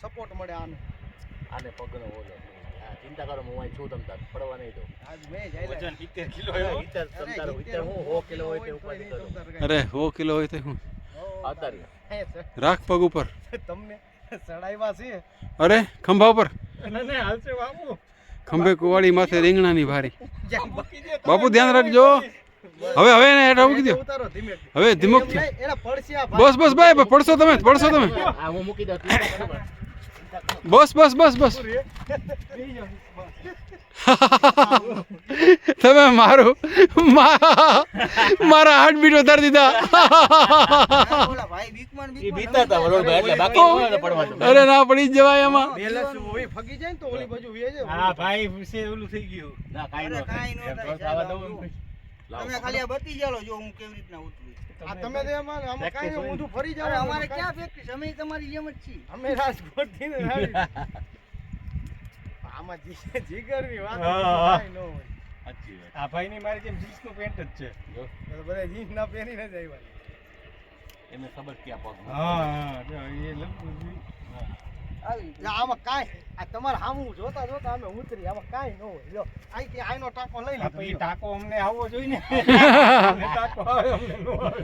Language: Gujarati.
સપોર્ટ મળે આને. આને પગનો ઓલો. ચિંતા કરો હું અહીં છું તમ તાર પડવા નહીં દઉં. આજ મેં જ વજન 70 કિલો હા, આવ્યો. ઈતર તમ તારો. ઈતર હું 100 કિલો હોય તે ઉપર અરે 100 કિલો હોય તે હું? સર, રાખ પગ ઉપર. તમને સડાઈવા છે? અરે ખંભા ઉપર. અને ને હાલશે બાપુ. ખંભે કુવાડી માથે રીંગણાની ભારી. બાપુ ધ્યાન રાખજો. હવે હવે એને હેઠળ મૂકી દો. હવે ધીમક બસ બસ ભાઈ પડશો તમે પડશો તમે. હા હું મૂકી દઉં. બસ બસ બસ બસ. તમે મારું મારા હાર્ટ બીટ વધારી દીધા. અરે ના પડી જવાય એમાં ફગી જાય તો ઓલી બાજુ હા ભાઈ ઓલું થઈ ગયું. ના કાંઈ ન. તમે ખાલી આ બતી જાલો જો હું કેવી રીતના ઉતરું. આ તમે તો એમાં આમાં કાંઈ ઊંધું ફરી જાવ અમારે ક્યાં પ્રેક્ટિસ અમે તમારી જેમ જ છીએ. અમે રાજકોટથી આમાં જી- જીગરની વાત. ન હોય. સાચી વાત. આ ભાઈની મારી જેમ જીન્સનું પેન્ટ જ છે. બધા જીન્સ ના પહેરી ને જાય એમને ખબર ક્યાં પગ હા એ આમાં કાંઈ આ તમારે સામું જોતા જોતા અમે ઉતરી આમાં કાંઈ ન હોય. લ્યો અહીંથી આઈનો ટાંકો લઈ લ્યો. ટાંકો અમને આવવો જોઈએ ને. ટાંકો આવે અમને આવે.